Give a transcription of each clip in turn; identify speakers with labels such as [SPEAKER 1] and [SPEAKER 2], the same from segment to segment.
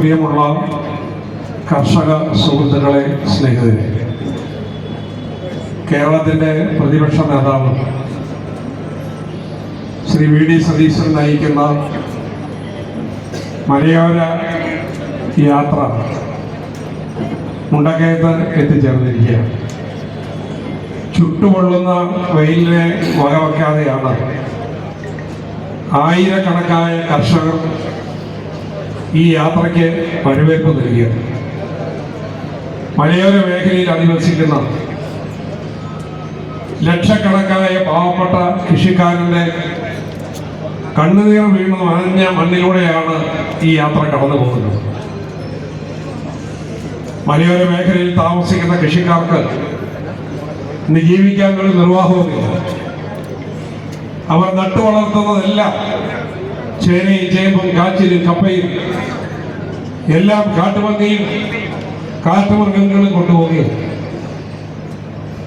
[SPEAKER 1] പ്രിയമുള്ള കർഷക സുഹൃത്തുക്കളെ സ്നേഹിതരെ കേരളത്തിന്റെ പ്രതിപക്ഷ നേതാവ് ശ്രീ വി ഡി സതീശൻ നയിക്കുന്ന മലയോര യാത്ര മുണ്ടക്കയത്ത് എത്തിച്ചേർന്നിരിക്കുകയാണ്. ചുട്ടുപൊള്ളുന്ന വെയിലിനെ വകവയ്ക്കാതെയാണ് ആയിരക്കണക്കായ കർഷകർ ഈ യാത്രയ്ക്ക് വരവേൽപ്പ് നൽകിയത്. മലയോര മേഖലയിൽ അധിവസിക്കുന്ന ലക്ഷക്കണക്കായ പാവപ്പെട്ട കൃഷിക്കാരന്റെ കണ്ണുനീർ വീണ് നനഞ്ഞ മണ്ണിലൂടെയാണ് ഈ യാത്ര കടന്നു പോകുന്നത്. മലയോര മേഖലയിൽ താമസിക്കുന്ന കൃഷിക്കാർക്ക് ഇന്ന് ജീവിക്കാൻ ഒരു നിർവാഹവുമില്ല. അവർ നട്ടു വളർത്തുന്നതെല്ലാം ചേനയും ചേമ്പും കാച്ചിലും കപ്പയും എല്ലാം കാട്ടുപന്നിയും കാട്ടുമൃഗങ്ങളും കൊണ്ടുപോവുകയും.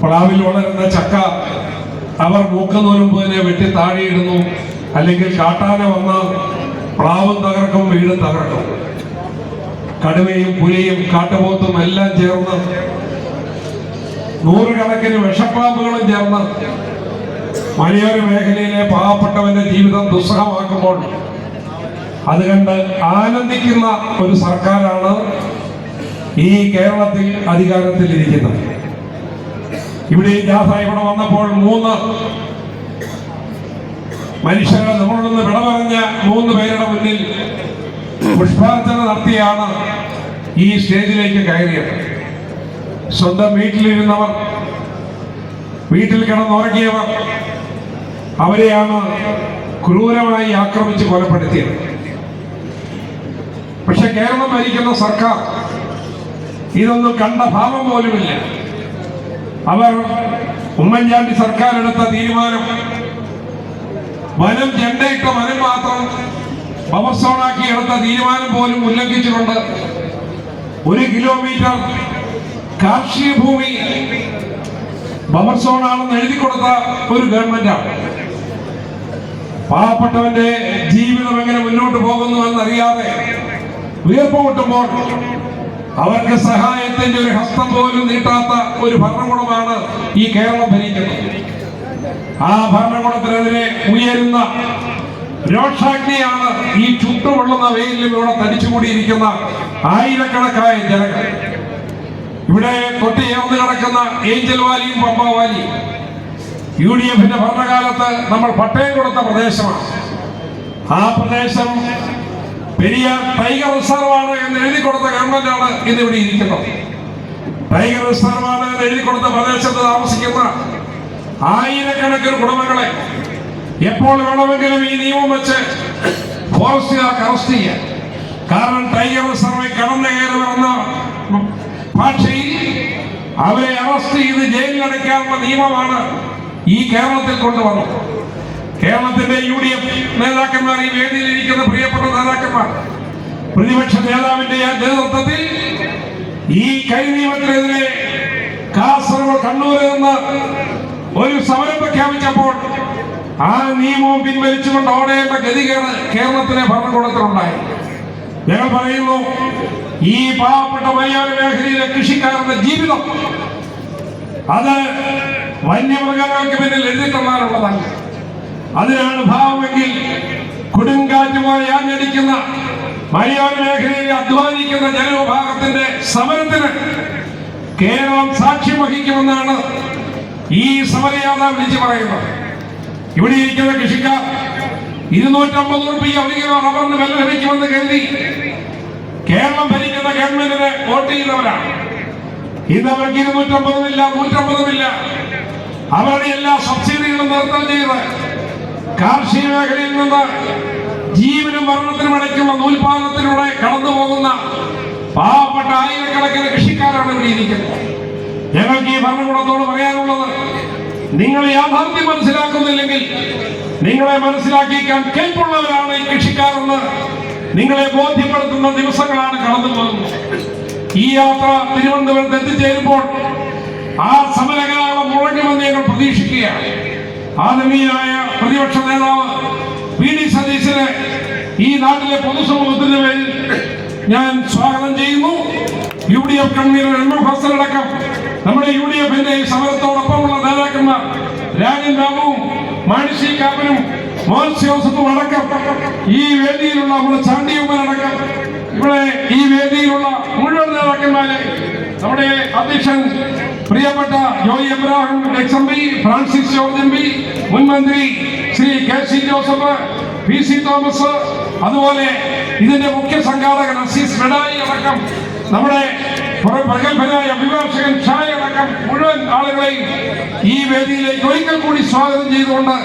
[SPEAKER 1] പ്ലാവിൽ വളരുന്ന ചക്ക അവർ മൂക്കുന്നതിനെ വെട്ടി താഴെയിടുന്നു. അല്ലെങ്കിൽ കാട്ടാന വന്ന് പ്ലാവും തകർക്കും വീടും തകർക്കും. കടുവയും പുലിയും കാട്ടുപോത്തും എല്ലാം ചേർന്ന് നൂറുകണക്കിന് വിഷപ്പാമ്പുകളും ചേർന്ന് മലയോര മേഖലയിലെ പാവപ്പെട്ടവന്റെ ജീവിതം ദുസ്സഹമാക്കുമ്പോൾ അത് കണ്ട് ആനന്ദിക്കുന്ന ഒരു സർക്കാരാണ് ഈ കേരളത്തിൽ അധികാരത്തിലിരിക്കുന്നത്. ഇവിടെ ജാഥ ഇവിടെ വന്നപ്പോൾ മൂന്ന് മനുഷ്യരെ നമ്മളിൽ നിന്ന് വിട പറഞ്ഞ മൂന്ന് പേരുടെ മുന്നിൽ പുഷ്പാർച്ചന നടത്തിയാണ് ഈ സ്റ്റേജിലേക്ക് കയറിയത്. സ്വന്തം വീട്ടിലിരുന്നവർ വീട്ടിൽ കിടന്നുറങ്ങിയവർ അവരെയാണ് ക്രൂരമായി ആക്രമിച്ച് കൊലപ്പെടുത്തിയത്. പക്ഷെ കേരളം ഭരിക്കുന്ന സർക്കാർ ഇതൊന്നും കണ്ട ഭാവം പോലുമില്ല. അവർ ഉമ്മൻചാണ്ടി സർക്കാർ എടുത്ത തീരുമാനം വനം ജണ്ടയിട്ട വനം മാത്രം പവർ സോണാക്കി എടുത്ത തീരുമാനം പോലും ഉല്ലംഘിച്ചിട്ടുണ്ട്. ഒരു കിലോമീറ്റർ കാർഷിക ഭൂമി പവർ സോണാണെന്ന് എഴുതി കൊടുത്ത ഒരു ഗവൺമെന്റാണ്. പാവപ്പെട്ടവന്റെ ജീവിതം എങ്ങനെ മുന്നോട്ട് പോകുന്നു എന്നറിയാതെ ഉയർപ്പ് കിട്ടുമ്പോൾ അവർക്ക് സഹായത്തിന്റെ ഒരു ഹസ്തം പോലും നീട്ടാത്ത ഒരു ഭരണകൂടമാണ് ഈ കേരളം ഭരിക്കുന്നത്. ആ ഭരണകൂടത്തിനെതിരെ ഉയരുന്ന രോഷാഗ്നിയാണ് ഈ ചുട്ടുപൊള്ളുന്ന വെയിലിലൂടെ തടിച്ചുകൂടിയിരിക്കുന്ന ആയിരക്കണക്കായ ജനങ്ങൾ. ഇവിടെ കൊട്ടിയേർന്ന് കിടക്കുന്ന ഏഞ്ചൽ വാലിയും പമ്പ വാലിയും യു ഡി എഫിന്റെ ഭരണകാലത്ത് നമ്മൾ പട്ടയം കൊടുത്ത പ്രദേശമാണ്. ആ പ്രദേശം പെരിയ ടൈഗർ റിസർവാണ് എന്ന് എഴുതി കൊടുത്ത ഗവൺമെന്റാണ് ഇന്ന് ഇവിടെ ഇരിക്കുന്നത്. ടൈഗർ റിസർവാണ് എന്ന് എഴുതി കൊടുത്ത പ്രദേശത്ത് താമസിക്കുന്ന ആയിരക്കണക്കിന് കുടുംബങ്ങളെ എപ്പോൾ വേണമെങ്കിലും ഈ നിയമം വെച്ച് ഫോറസ്റ്റുകാർക്ക് അറസ്റ്റ് ചെയ്യാം കാരണം ടൈഗർ റിസർവിൽ കടന്നു കയറി വരുന്ന ഭാഷയിൽ അവരെ അറസ്റ്റ് ചെയ്ത് ജയിലിലടയ്ക്കാനുള്ള നിയമമാണ് ഈ കേരളത്തിൽ കൊണ്ടുവന്നു. കേരളത്തിന്റെ യു ഡി എഫ് നേതാക്കന്മാർ ഈ വേദിയിലിരിക്കുന്ന പ്രിയപ്പെട്ട നേതാക്കന്മാർ പ്രതിപക്ഷ നേതാവിന്റെ നേതൃത്വത്തിൽ ഈ കൈ നിയമത്തിനെതിരെ കാസർഗോഡ് കണ്ണൂരിൽ നിന്ന് ഒരു സമരം പ്രഖ്യാപിച്ചപ്പോൾ ആ നിയമവും പിൻവലിച്ചുകൊണ്ട് ഓടേണ്ട ഗതികേട് കേരളത്തിലെ ഭരണകൂടത്തിലുണ്ടായി ഞങ്ങൾ പറയുന്നു ഈ പാവപ്പെട്ട മലയാള മേഖലയിലെ കൃഷിക്കാരുടെ ജീവിതം അത് വന്യമൃഗങ്ങൾക്ക് പിന്നിൽ എഴുതിക്കൊള്ളാനുള്ളതാണ് അതിനാണ് ഭാവമെങ്കിൽ കൊടുങ്കാറ്റുമായി ആഞ്ഞടിക്കുന്ന മലയോര മേഖലയിൽ അധ്വാനിക്കുന്ന ജനവിഭാഗത്തിന്റെ സമരത്തിന് കേരളം സാക്ഷ്യം വഹിക്കുമെന്നാണ് ഈ സമരയാത്ര വിളിച്ചു പറയുന്നത്. ഇവിടെ ഇരിക്കുന്ന കൃഷിക്കാർ ഇരുന്നൂറ്റമ്പത് റുപ്യ ഒരു കിലോ റബ്ബറിന് വില ലഭിക്കുമെന്ന് കരുതി കേരളം ഭരിക്കുന്ന ഗവൺമെന്റിന് വോട്ട് ചെയ്തവരാണ്. ഇന്ന് അവർക്ക് ഇരുന്നൂറ്റമ്പതുമില്ല നൂറ്റമ്പതുമില്ല. അവരുടെ എല്ലാ സബ്സിഡികളും നിർത്തം ചെയ്ത് കാർഷിക മേഖലയിൽ നിന്ന് ജീവനും മരണത്തിനും ഇടയ്ക്കുള്ള നൂൽപാദനത്തിലൂടെ കടന്നു പോകുന്ന പാവപ്പെട്ട ആയിരക്കണക്കിന് കൃഷിക്കാരാണ് ഇവിടെ ഇരിക്കുന്നത്. ഞങ്ങൾക്ക് ഈ ഭരണകൂടത്തോട് പറയാനുള്ളത് നിങ്ങൾ യാഥാർത്ഥ്യം മനസ്സിലാക്കുന്നില്ലെങ്കിൽ നിങ്ങളെ മനസ്സിലാക്കിക്കാൻ കേൾപ്പുള്ളവരാണ് ഈ കൃഷിക്കാരെന്ന് നിങ്ങളെ ബോധ്യപ്പെടുത്തുന്ന ദിവസങ്ങളാണ് കടന്നു പോകുന്നത്. ഈ യാത്ര തിരുവനന്തപുരത്ത് എത്തിച്ചേരുമ്പോൾ ആ ഞങ്ങൾ പ്രതീക്ഷിക്കുകയാണ്. ആദമീയായ പ്രതിപക്ഷ നേതാവ് വി ഡി സതീശന് ഈ നാട്ടിലെ പൊതുസമൂഹത്തിന്റെ പേരിൽ ഞാൻ സ്വാഗതം ചെയ്യുന്നു. U D F convenor M M Hassan അടക്കം നമ്മുടെ യു ഡി എഫിന്റെ ഈ സമരത്തോടൊപ്പമുള്ള നേതാക്കന്മാർ രാജൻ ബാബുവും മാണിഷി കാപ്പനും മോൻസ് ജോസഫും അടക്കം ഈ വേദിയിലുള്ള നമ്മുടെ ചാണ്ടിയമ്മൻ അടക്കം ഇവിടെ ഈ വേദിയിലുള്ള മുഴുവൻ നേതാക്കന്മാരെ നമ്മുടെ അധ്യക്ഷൻ പ്രിയപ്പെട്ട Joy Abraham ex M P Francis George M P മുൻ മന്ത്രി Shri K C Joseph P C Thomas അതുപോലെ ഇതിന്റെ മുഖ്യ സംഘാടകൻ അസീസ് മെഡായി അടക്കം നമ്മുടെ പ്രഗത്ഭനായ അഭിഭാഷകൻ ഷായ അടക്കം മുഴുവൻ ആളുകളെയും ഈ വേദിയിലേക്ക് ഒരിക്കൽ കൂടി സ്വാഗതം ചെയ്തുകൊണ്ട്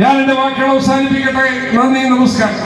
[SPEAKER 1] ഞാൻ എന്റെ വാക്കുകൾ അവസാനിപ്പിക്കട്ടെ. നന്ദി നമസ്കാരം.